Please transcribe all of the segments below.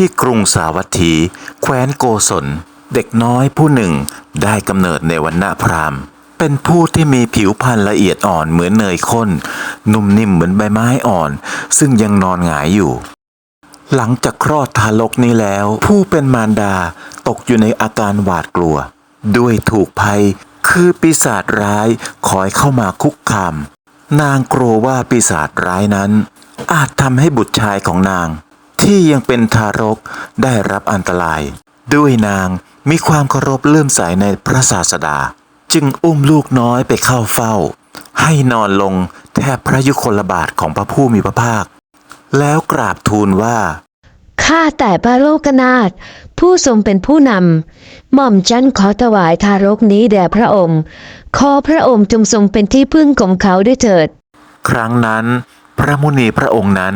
ที่กรุงสาวัตถี แคว้นโกศล เด็กน้อยผู้หนึ่งได้กำเนิดในวันณะพรามเป็นผู้ที่มีผิวพรรณละเอียดอ่อนเหมือนเนยข้น นุ่มนิ่มเหมือนใบไม้อ่อน ซึ่งยังนอนหงายอยู่ หลังจากคลอดทารกนี้แล้ว ผู้เป็นมารดาตกอยู่ในอาการหวาดกลัว ด้วยถูกภัย คือปีศาจร้ายคอยเข้ามาคุกคามนางกลัวว่าปีศาจร้ายนั้น อาจทำให้บุตรชายของนาง ที่ยังเป็นทารกได้รับอันตราย ด้วยนางมีความเคารพเลื่อมใสในพระศาสดา จึงอุ้มลูกน้อยไปเข้าเฝ้า ให้นอนลงแทบพระยุคลบาทของพระผู้มีพระภาค แล้วกราบทูลว่าข้าแต่พระโลกนาถผู้ทรงเป็นผู้นำหม่อมจันขอถวายทารกนี้แด่พระองค์ ขอพระองค์จงทรงเป็นที่พึ่งของเขาด้วยเถิด ครั้งนั้น พระมุนีพระองค์นั้น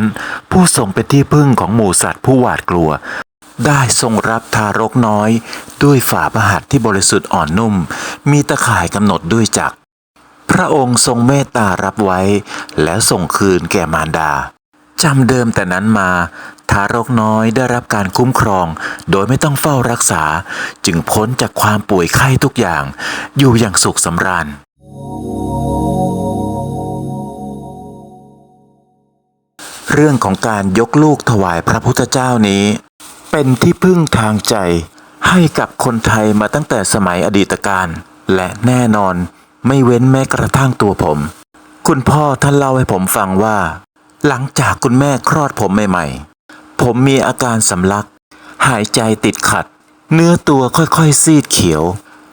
ผู้ทรงเป็นที่พึ่งของหมู่สัตว์ผู้หวาดกลัว ได้ทรงรับทารกน้อย ด้วยฝ่าพระหัตถ์ที่บริสุทธิ์อ่อนนุ่ม มีตะข่ายกำหนดด้วยจักรพระองค์ทรงเมตตารับไว้ แล้วส่งคืนแก่มารดาจำเดิมแต่นั้นมา ทารกน้อยได้รับการคุ้มครอง โดยไม่ต้องเฝ้ารักษา จึงพ้นจากความป่วยไข้ทุกอย่าง อยู่อย่างสุขสำราญ เรื่องของการยกลูกถวายพระพุทธเจ้านี้ เป็นที่พึ่งทางใจ ให้กับคนไทยมาตั้งแต่สมัยอดีตการ และแน่นอนไม่เว้นแม้กระทั่งตัวผม คุณพ่อท่านเล่าให้ผมฟังว่า หลังจากคุณแม่คลอดผมใหม่ๆ ผมมีอาการสำลัก หายใจติดขัด เนื้อตัวค่อยๆซีดเขียว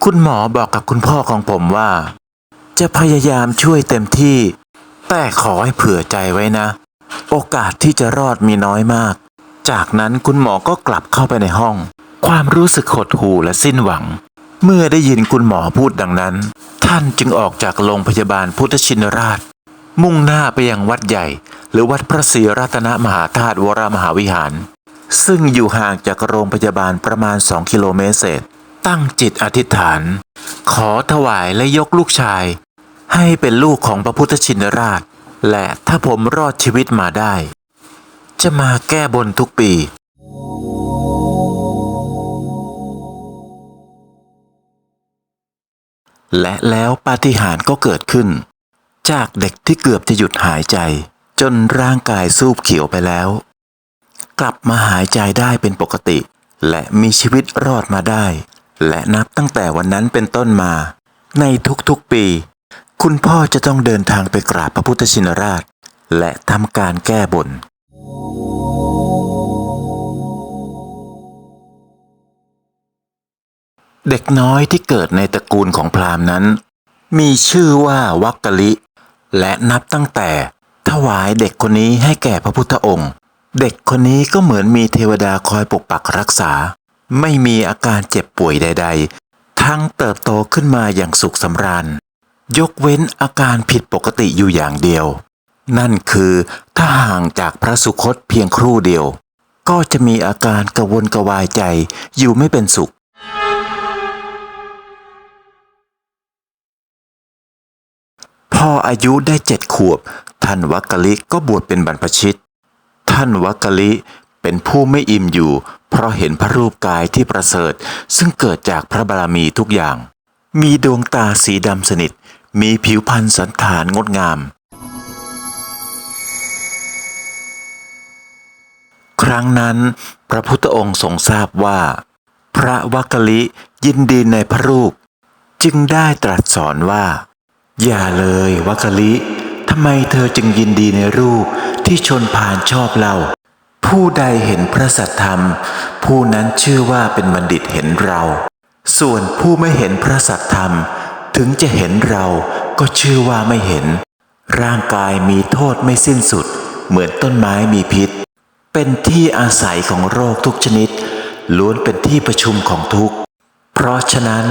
คุณหมอบอกกับคุณพ่อของผมว่า จะพยายามช่วยเต็มที่ แต่ขอให้เผื่อใจไว้นะ โอกาสที่จะรอดมีน้อยมาก จากนั้นคุณหมอก็กลับเข้าไปในห้อง ความรู้สึกหดหู่และสิ้นหวัง เมื่อได้ยินคุณหมอพูดดังนั้น ท่านจึงออกจากโรงพยาบาลพุทธชินราช มุ่งหน้าไปยังวัดใหญ่ หรือวัดพระศรีรัตนมหาธาตุวรมหาวิหาร ซึ่งอยู่ห่างจากโรงพยาบาลประมาณ 2 กิโลเมตรเศษ ตั้งจิตอธิษฐาน ขอถวายและยกลูกชาย ให้เป็นลูกของพระพุทธชินราช และถ้าผมรอดชีวิตมาได้ จะมาแก้บนทุกปี และแล้วปาฏิหาริย์ก็เกิดขึ้น จากเด็กที่เกือบจะหยุดหายใจ จนร่างกายสูบเขียวไปแล้ว กลับมาหายใจได้เป็นปกติ และมีชีวิตรอดมาได้ และนับตั้งแต่วันนั้นเป็นต้นมา ในทุกๆปี คุณพ่อจะต้องเดินทางไปกราบพระพุทธชินราช และทำการแก้บน เด็กน้อยที่เกิดในตระกูลของพราหมณ์นั้น มีชื่อว่าวักกะลิ และนับตั้งแต่ถวายเด็กคนนี้ให้แก่พระพุทธองค์ เด็กคนนี้ก็เหมือนมีเทวดาคอยปกปักรักษา ไม่มีอาการเจ็บป่วยใด ๆ ทั้งเติบโตขึ้นมาอย่างสุขสำราญ ยกเว้นอาการผิดปกติอยู่อย่างเดียว นั่นคือถ้าห่างจากพระสุคตเพียงครู่เดียว ก็จะมีอาการกระวนกระวายใจอยู่ไม่เป็นสุข พออายุได้เจ็ดขวบ ท่านวักกะลิก็บวชเป็นบรรพชิต ท่านวักกะลิเป็นผู้ไม่อิ่มอยู่ เพราะเห็นพระรูปกายที่ประเสริฐ ซึ่งเกิดจากพระบารมีทุกอย่าง มีดวงตาสีดำสนิท มีผิวพรรณสันฐานงดงาม ครั้งนั้นพระพุทธองค์ทรงทราบว่า พระวักกะลิยินดีในพระรูป จึงได้ตรัสสอนว่า อย่าเลยวักกะลิทำไมเธอจึงยินดีในรูปที่ชนพานชอบเรา ผู้ใดเห็นพระสัทธรรม ผู้นั้นชื่อว่าเป็นบัณฑิตเห็นเรา ส่วนผู้ไม่เห็นพระสัทธรรม ถึงจะเห็นเรา ก็ชื่อว่าไม่เห็น ร่างกายมีโทษไม่สิ้นสุด เหมือนต้นไม้มีพิษ เป็นที่อาศัยของโรคทุกชนิด ล้วนเป็นที่ประชุมของทุกข์ เพราะฉะนั้น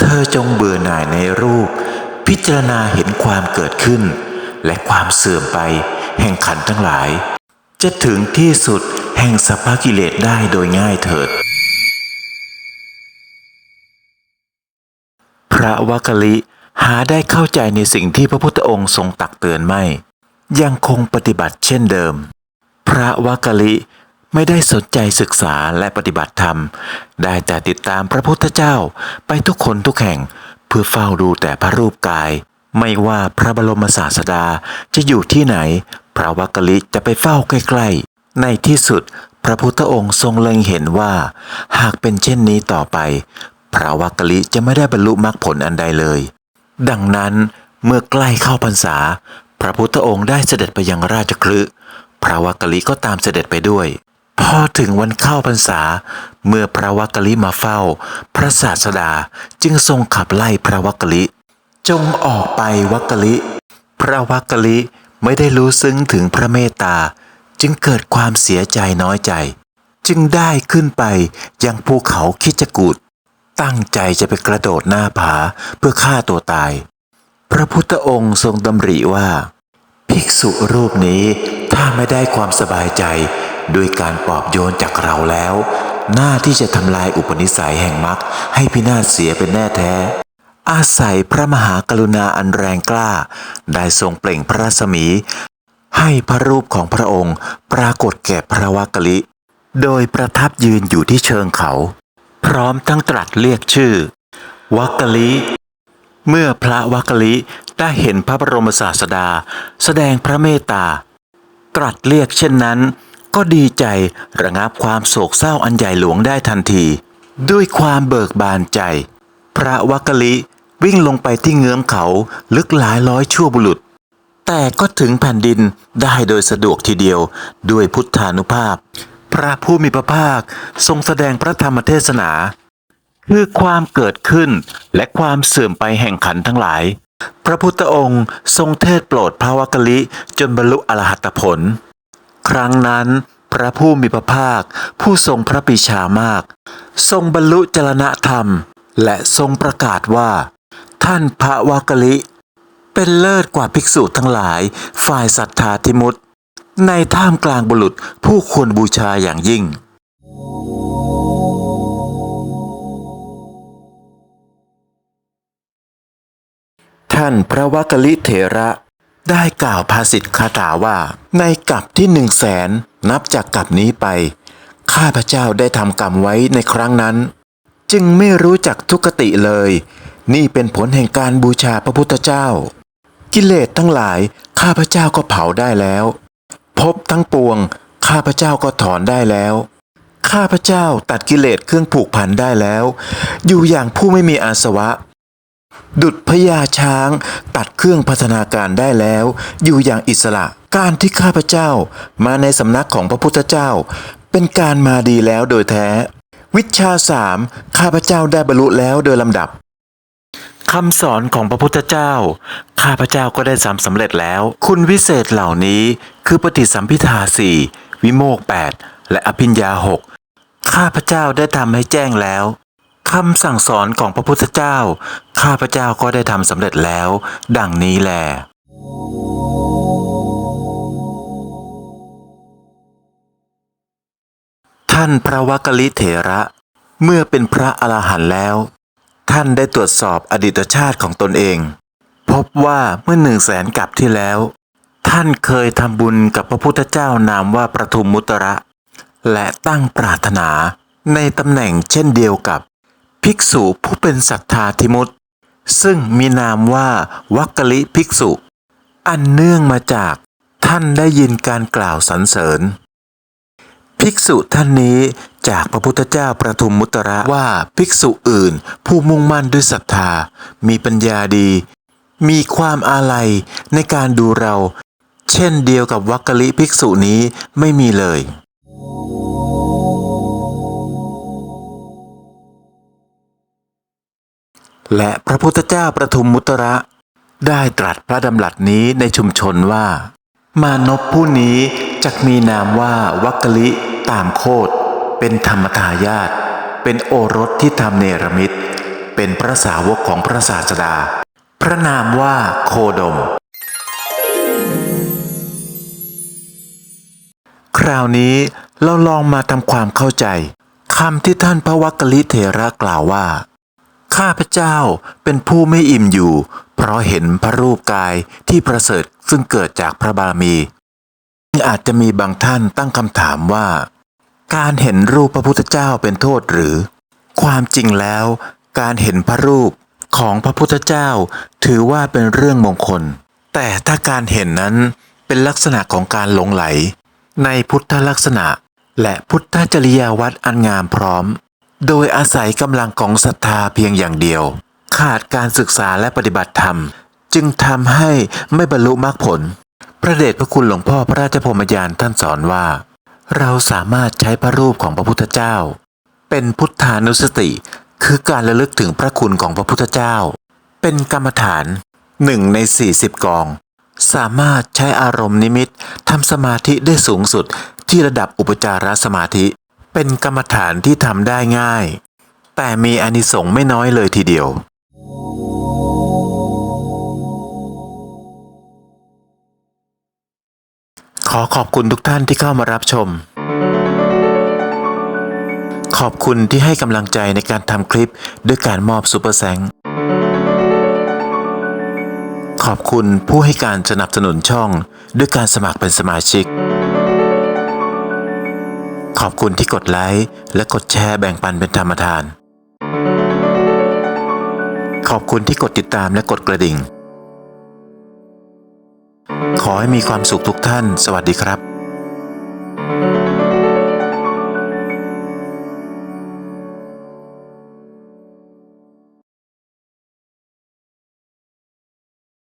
เธอจงเบื่อหน่ายในรูป พิจารณาเห็นความเกิดขึ้น และความเสื่อมไป แห่งขันทั้งหลาย จะถึงที่สุดแห่งสัพพกิเลสได้โดยง่ายเถิด พระวักลิ หาได้เข้าใจในสิ่งที่พระพุทธองค์ทรงตักเตือนไม่ ยังคงปฏิบัติเช่นเดิม พระวักลิไม่ได้สนใจศึกษาและปฏิบัติธรรม ได้แต่ติดตามพระพุทธเจ้าไปทุกคนทุกแห่ง เพื่อเฝ้าดูแต่พระรูปกาย ไม่ว่าพระบรมศาสดาจะอยู่ที่ไหน พระวักลิจะไปเฝ้าใกล้ๆ ในที่สุดพระพุทธองค์ทรงเล็งเห็นว่า หากเป็นเช่นนี้ต่อไป พระวักลิจะไม่ได้บรรลุมรรคผลอันใดเลย ดังนั้นเมื่อใกล้เข้าพรรษา พระพุทธองค์ได้เสด็จไปยังราชคลึพระวักกลิก็ตามเสด็จไปด้วย พอถึงวันเข้าพรรษา เมื่อพระวักกลิมาเฝ้า พระศาสดาจึงทรงขับไล่พระวักกลิ จงออกไปวักกลิ พระวักกลิไม่ได้รู้ซึ้งถึงพระเมตตา จึงเกิดความเสียใจน้อยใจ จึงได้ขึ้นไปยังภูเขาคิจกูด ตั้งใจจะไปกระโดดหน้าผาเพื่อฆ่าตัวตาย พระพุทธองค์ทรงดำริว่า ภิกษุรูปนี้ถ้าไม่ได้ความสบายใจด้วยการปลอบโยนจากเราแล้ว หน้าที่จะทำลายอุปนิสัยแห่งมรรคให้พินาศเสียเป็นแน่แท้ อาศัยพระมหากรุณาอันแรงกล้า ได้ทรงเปล่งพระรัศมี ให้พระรูปของพระองค์ปรากฏแก่พระวักกลิ โดยประทับยืนอยู่ที่เชิงเขา พร้อมทั้งตรัสเรียกชื่อ วักกลิ เมื่อพระวักกลิได้เห็นพระบรมศาสดา แสดงพระเมตตา ตรัสเรียกเช่นนั้น ก็ดีใจระงับความโศกเศร้าอันใหญ่หลวงได้ทันที ด้วยความเบิกบานใจ พระวักกลิวิ่งลงไปที่เงื้อมเขาลึกหลายร้อยชั่วบุรุษ แต่ก็ถึงแผ่นดินได้โดยสะดวกทีเดียวด้วยพุทธานุภาพ พระผู้มีพระภาคทรงแสดงพระธรรมเทศนา คือความเกิดขึ้นและความเสื่อมไปแห่งขันทั้งหลาย พระพุทธองค์ทรงเทศโปรดพระวักลิจนบรรลุอรหัตผล ครั้งนั้นพระผู้มีพระภาค ผู้ทรงพระปรีชามาก ทรงบรรลุจรณธรรม และทรงประกาศว่า ท่านพระวักกลิ เป็นเลิศกว่าภิกษุทั้งหลายฝ่ายศรัทธาทิมุต ในท่ามกลางบุรุษผู้ควรบูชาอย่างยิ่งท่านพระวักลิเถระ ได้กล่าวภาษิตคาถาว่า ในกับที่หนึ่งแสนนับจากกับนี้ไป ข้าพเจ้าได้ทำกรรมไว้ในครั้งนั้น จึงไม่รู้จักทุกติเลย นี่เป็นผลแห่งการบูชาพระพุทธเจ้า กิเลสทั้งหลายข้าพเจ้าก็เผาได้แล้ว พบทั้งปวง ข้าพเจ้าก็ถอนได้แล้ว ข้าพเจ้าตัดกิเลสเครื่องผูกพันได้แล้ว อยู่อย่างผู้ไม่มีอาสวะ ดุดพญาช้างตัดเครื่องพัฒนาการได้แล้ว อยู่อย่างอิสระ การที่ข้าพเจ้ามาในสำนักของพระพุทธเจ้า เป็นการมาดีแล้วโดยแท้ วิชาสามข้าพเจ้าได้บรรลุแล้วโดยลำดับ คำสอนของพระพุทธเจ้า ข้าพเจ้าก็ได้สำสำเร็จแล้ว คุณวิเศษเหล่านี้คือปฏิสัมพิทาสี่วิโมกแปดและอภิญญาหกข้าพเจ้าได้ทำให้แจ้งแล้วคำสั่งสอนของพระพุทธเจ้า ข้าพเจ้าก็ได้ทำสำเร็จแล้ว ดังนี้แลท่านพระวักกลิเถระ เมื่อเป็นพระอรหันต์แล้ว ท่านได้ตรวจสอบอดีตชาติของตนเอง พบว่าเมื่อหนึ่งแสนกับที่แล้ว ท่านเคยทำบุญกับพระพุทธเจ้านามว่าประทุมมุตระ และตั้งปรารถนาในตำแหน่งเช่นเดียวกับ ภิกษุผู้เป็นศรัทธาธิมุตซึ่งมีนามว่าวักกลิภิกษุ อันเนื่องมาจากท่านได้ยินการกล่าวสรรเสริญ ภิกษุท่านนี้ จากพระพุทธเจ้าประทุมมุตระว่าภิกษุอื่น ผู้มุ่งมั่นด้วยศรัทธา มีปัญญาดี มีความอาลัยในการดูเรา เช่นเดียวกับวักกลิภิกษุนี้ไม่มีเลย และพระพุทธเจ้าประทุมมุตระ ได้ตรัสพระดำรัสนี้ในชุมชนว่า มานพผู้นี้จักมีนามว่าวักกลิตามโคด เป็นธรรมทายาทเป็นโอรสที่ทำเนรมิต เป็นพระสาวกของพระศาสดา พระนามว่าโคดม คราวนี้เราลองมาทำความเข้าใจคำที่ท่านพระวักกลิเถระกล่าวว่า ข้าพเจ้าเป็นผู้ไม่อิ่มอยู่ เพราะเห็นพระรูปกายที่ประเสริฐซึ่งเกิดจากพระบารมีอาจจะมีบางท่านตั้งคำถามว่า การเห็นรูปพระพุทธเจ้าเป็นโทษหรือ ความจริงแล้ว การเห็นพระรูปของพระพุทธเจ้าถือว่าเป็นเรื่องมงคล แต่ถ้าการเห็นนั้นเป็นลักษณะของการหลงไหล ในพุทธลักษณะ และพุทธจริยาวัดอันงามพร้อม โดยอาศัยกำลังของศรัทธาเพียงอย่างเดียว ขาดการศึกษาและปฏิบัติธรรม จึงทำให้ไม่บรรลุมรรคผล พระเดชพระคุณหลวงพ่อพระราชพรมยานท่านสอนว่า เราสามารถใช้พระรูปของพระพุทธเจ้า เป็นพุทธานุสติ คือการระลึกถึงพระคุณของพระพุทธเจ้า เป็นกรรมฐานหนึ่งใน 40 กอง สามารถใช้อารมณ์นิมิตทำสมาธิได้สูงสุดที่ระดับอุปจารสมาธิ เป็นกรรมฐานที่ทำได้ง่าย แต่มีอานิสงส์ไม่น้อยเลยทีเดียว ขอขอบคุณทุกท่านที่เข้ามารับชม ขอบคุณที่ให้กำลังใจในการทำคลิปด้วยการมอบซูเปอร์แซงขอบคุณผู้ให้การสนับสนุนช่อง ด้วยการสมัครเป็นสมาชิก ขอบคุณที่กดไลค์และกดแชร์แบ่งปันเป็นธรรมทาน ขอบคุณที่กดติดตามและกดกระดิ่ง ขอให้มีความสุขทุกท่าน สวัสดีครับ